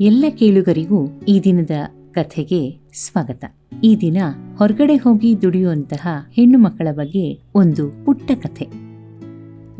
ಎಲ್ಲ ಕೇಳುಗರಿಗೂ ಈ ದಿನದ ಕಥೆಗೆ ಸ್ವಾಗತ. ಈ ದಿನ ಹೊರಗಡೆ ಹೋಗಿ ದುಡಿಯುವಂತಹ ಹೆಣ್ಣು ಮಕ್ಕಳ ಬಗ್ಗೆ ಒಂದು ಪುಟ್ಟ ಕಥೆ.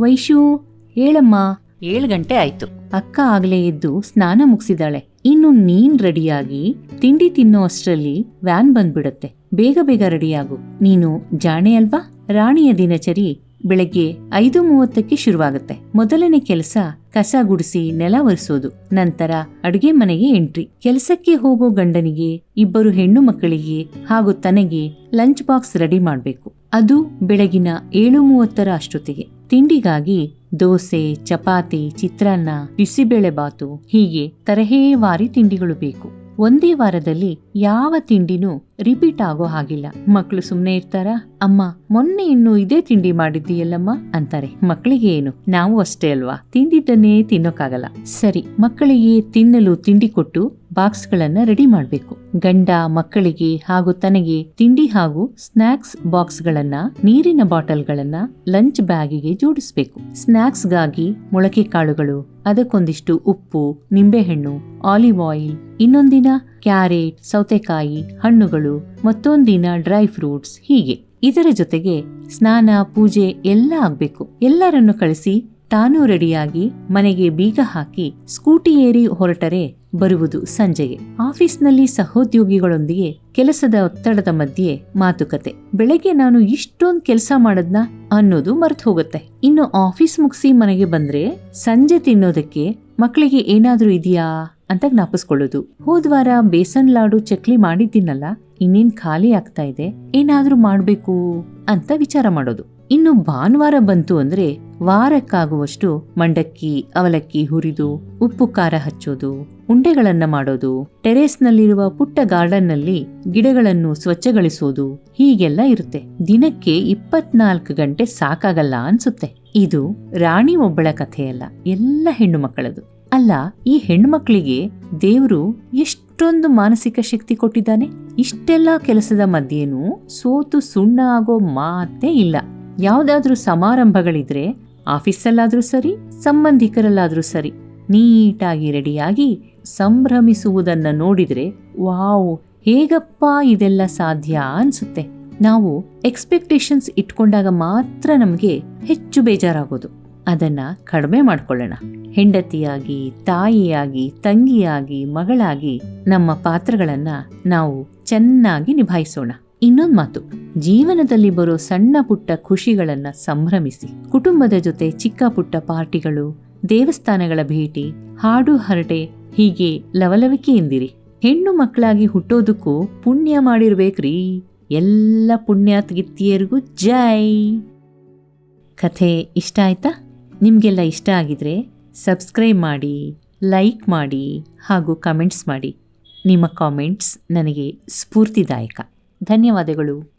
ವೈಶು ಹೇಳಮ್ಮ. ಏಳು ಗಂಟೆ ಆಯ್ತು. ಅಕ್ಕ ಆಗ್ಲೇ ಎದ್ದು ಸ್ನಾನ ಮುಗಿಸಿದಾಳೆ. ಇನ್ನು ನೀನ್ ರೆಡಿಯಾಗಿ ತಿಂಡಿ ತಿನ್ನೋ ಅಷ್ಟರಲ್ಲಿ ವ್ಯಾನ್ ಬಂದ್ಬಿಡತ್ತೆ. ಬೇಗ ಬೇಗ ರೆಡಿಯಾಗು. ನೀನು ಜಾಣೆ ಅಲ್ವಾ? ರಾಣಿಯ ದಿನಚರಿ ಬೆಳಗ್ಗೆ ಐದು ಮೂವತ್ತಕ್ಕೆ ಶುರುವಾಗುತ್ತೆ. ಮೊದಲನೇ ಕೆಲಸ ಕಸ ಗುಡಿಸಿ ನೆಲ ಒರೆಸೋದು. ನಂತರ ಅಡುಗೆ ಮನೆಗೆ ಎಂಟ್ರಿ. ಕೆಲಸಕ್ಕೆ ಹೋಗೋ ಗಂಡನಿಗೆ, ಇಬ್ಬರು ಹೆಣ್ಣು ಮಕ್ಕಳಿಗೆ ಹಾಗೂ ತನಗೆ ಲಂಚ್ ಬಾಕ್ಸ್ ರೆಡಿ ಮಾಡಬೇಕು. ಅದು ಬೆಳಗಿನ ಏಳು ಮೂವತ್ತರ ಅಷ್ಟೊತ್ತಿಗೆ. ತಿಂಡಿಗಾಗಿ ದೋಸೆ, ಚಪಾತಿ, ಚಿತ್ರಾನ್ನ ಬಿಸಿಬೇಳೆಬಾತು ಹೀಗೆ ತರಹೇವಾರಿ ತಿಂಡಿಗಳು ಬೇಕು. ಒಂದೇ ವಾರದಲ್ಲಿ ಯಾವ ತಿಂಡಿನೂ ರಿಪೀಟ್ ಆಗೋ ಹಾಗಿಲ್ಲ. ಮಕ್ಕಳು ಸುಮ್ಮನೆ ಇರ್ತಾರಾ? ಅಮ್ಮ, ಮೊನ್ನೆ ಇನ್ನು ಇದೇ ತಿಂಡಿ ಮಾಡಿದ್ದೀಯಲ್ಲಮ್ಮ? ಅಂತಾರೆ. ಮಕ್ಕಳಿಗೆ ಏನು? ನಾವು ಅಷ್ಟೇ ಅಲ್ವಾ? ತಿಂದಿದ್ದನ್ನೇ ತಿನ್ನೋಕ್ಕಾಗಲ್ಲ. ಸರಿ, ಮಕ್ಕಳಿಗೆ ತಿನ್ನಲು ತಿಂಡಿ ಕೊಟ್ಟು ಬಾಕ್ಸ್ಗಳನ್ನ ರೆಡಿ ಮಾಡಬೇಕು. ಗಂಡ, ಮಕ್ಕಳಿಗೆ ಹಾಗೂ ತನಗೆ ತಿಂಡಿ ಹಾಗೂ ಸ್ನಾಕ್ಸ್ ಬಾಕ್ಸ್ಗಳನ್ನ ನೀರಿನ ಬಾಟಲ್ಗಳನ್ನ ಲಂಚ್ ಬ್ಯಾಗಿಗೆ ಜೋಡಿಸಬೇಕು. ಸ್ನಾಕ್ಸ್ಗಾಗಿ ಮೊಳಕೆ ಕಾಳುಗಳು, ಅದಕ್ಕೊಂದಿಷ್ಟು ಉಪ್ಪು, ನಿಂಬೆಹಣ್ಣು, ಆಲಿವ್ ಆಯಿಲ್, ಇನ್ನೊಂದಿನ ಕ್ಯಾರೆಟ್, ಸೌತೆಕಾಯಿ, ಹಣ್ಣುಗಳು, ಮತ್ತೊಂದಿನ ಡ್ರೈ ಫ್ರೂಟ್ಸ್ ಹೀಗೆ. ಇದರ ಜೊತೆಗೆ ಸ್ನಾನ, ಪೂಜೆ ಎಲ್ಲ ಆಗ್ಬೇಕು. ಎಲ್ಲರನ್ನು ಕಳಿಸಿ ತಾನು ರೆಡಿಯಾಗಿ ಮನೆಗೆ ಬೀಗ ಹಾಕಿ ಸ್ಕೂಟಿ ಏರಿ ಹೊರಟರೆ ಬರುವುದು ಸಂಜೆಗೆ ಆಫೀಸ್ನಲ್ಲಿ ಸಹೋದ್ಯೋಗಿಗಳೊಂದಿಗೆ ಕೆಲಸದ ಒತ್ತಡದ ಮಧ್ಯೆ ಮಾತುಕತೆ. ಬೆಳಗ್ಗೆ ನಾನು ಇಷ್ಟೊಂದು ಕೆಲಸ ಮಾಡದ್ನ ಅನ್ನೋದು ಮರೆತು ಹೋಗುತ್ತೆ. ಇನ್ನು ಆಫೀಸ್ ಮುಗಿಸಿ ಮನೆಗೆ ಬಂದ್ರೆ ಸಂಜೆ ತಿನ್ನೋದಕ್ಕೆ ಮಕ್ಕಳಿಗೆ ಏನಾದ್ರೂ ಇದೆಯಾ ಅಂತ ಜ್ಞಾಪಿಸ್ಕೊಳ್ಳೋದು. ಹೋದ್ವಾರ ಬೇಸನ್ ಲಾಡು ಚಕ್ಲಿ ಮಾಡಿದ್ದೀನಲ್ಲ, ಇನ್ನೇನ್ ಖಾಲಿ ಆಗ್ತಾ ಇದೆ, ಏನಾದ್ರೂ ಮಾಡ್ಬೇಕು ಅಂತ ವಿಚಾರ ಮಾಡೋದು. ಇನ್ನು ಭಾನುವಾರ ಬಂತು ಅಂದ್ರೆ ವಾರಕ್ಕಾಗುವಷ್ಟು ಮಂಡಕ್ಕಿ, ಅವಲಕ್ಕಿ ಹುರಿದು, ಉಪ್ಪು ಖಾರ ಹಚ್ಚೋದು, ಉಂಡೆಗಳನ್ನ ಮಾಡೋದು, ಟೆರೇಸ್ನಲ್ಲಿರುವ ಪುಟ್ಟ ಗಾರ್ಡನ್ನಲ್ಲಿ ಗಿಡಗಳನ್ನು ಸ್ವಚ್ಛಗೊಳಿಸೋದು ಹೀಗೆಲ್ಲ ಇರುತ್ತೆ. ದಿನಕ್ಕೆ ಇಪ್ಪತ್ನಾಲ್ಕು ಗಂಟೆ ಸಾಕಾಗಲ್ಲ ಅನ್ಸುತ್ತೆ. ಇದು ರಾಣಿ ಒಬ್ಬಳ ಕಥೆಯಲ್ಲ, ಎಲ್ಲ ಹೆಣ್ಣು ಮಕ್ಕಳದು. ಅಲ್ಲ, ಈ ಹೆಣ್ಮಕ್ಳಿಗೆ ದೇವರು ಎಷ್ಟೊಂದು ಮಾನಸಿಕ ಶಕ್ತಿ ಕೊಟ್ಟಿದ್ದಾನೆ? ಇಷ್ಟೆಲ್ಲ ಕೆಲಸದ ಮಧ್ಯೆನೂ ಸೋತು ಸುಣ್ಣ ಆಗೋ ಮಾತೇ ಇಲ್ಲ. ಯಾವ್ದಾದ್ರೂ ಸಮಾರಂಭಗಳಿದ್ರೆ ಆಫೀಸಲ್ಲಾದ್ರೂ ಸರಿ, ಸಂಬಂಧಿಕರಲ್ಲಾದರೂ ಸರಿ, ನೀಟಾಗಿ ರೆಡಿಯಾಗಿ ಸಂಭ್ರಮಿಸುವುದನ್ನು ನೋಡಿದರೆ, ವಾವ್, ಹೇಗಪ್ಪ ಇದೆಲ್ಲ ಸಾಧ್ಯ ಅನ್ಸುತ್ತೆ. ನಾವು ಎಕ್ಸ್ಪೆಕ್ಟೇಷನ್ಸ್ ಇಟ್ಕೊಂಡಾಗ ಮಾತ್ರ ನಮಗೆ ಹೆಚ್ಚು ಬೇಜಾರಾಗೋದು. ಅದನ್ನ ಕಡಿಮೆ ಮಾಡಿಕೊಳ್ಳೋಣ. ಹೆಂಡತಿಯಾಗಿ, ತಾಯಿಯಾಗಿ, ತಂಗಿಯಾಗಿ, ಮಗಳಾಗಿ ನಮ್ಮ ಪಾತ್ರಗಳನ್ನು ನಾವು ಚೆನ್ನಾಗಿ ನಿಭಾಯಿಸೋಣ. ಇನ್ನೊಂದ್ ಮಾತು, ಜೀವನದಲ್ಲಿ ಬರೋ ಸಣ್ಣ ಪುಟ್ಟ ಖುಷಿಗಳನ್ನು ಸಂಭ್ರಮಿಸಿ, ಕುಟುಂಬದ ಜೊತೆ ಚಿಕ್ಕ ಪುಟ್ಟ ಪಾರ್ಟಿಗಳು, ದೇವಸ್ಥಾನಗಳ ಭೇಟಿ, ಹಾಡು ಹರಟೆ, ಹೀಗೆ ಲವಲವಿಕೆಯಿಂದಿರಿ ಹೆಣ್ಣು ಮಕ್ಕಳಾಗಿ ಹುಟ್ಟೋದಕ್ಕೂ ಪುಣ್ಯ ಮಾಡಿರ್ಬೇಕ್ರಿ. ಎಲ್ಲ ಪುಣ್ಯಾತ್ಗಿತ್ತಿಯರಿಗೂ ಜೈ. ಕಥೆ ಇಷ್ಟ ಆಯ್ತಾ? ನಿಮಗೆಲ್ಲ ಇಷ್ಟ ಆಗಿದ್ರೆ ಸಬ್ಸ್ಕ್ರೈಬ್ ಮಾಡಿ, ಲೈಕ್ ಮಾಡಿ ಹಾಗೂ ಕಮೆಂಟ್ಸ್ ಮಾಡಿ. ನಿಮ್ಮ ಕಾಮೆಂಟ್ಸ್ ನನಗೆ ಸ್ಫೂರ್ತಿದಾಯಕ. ಧನ್ಯವಾದಗಳು.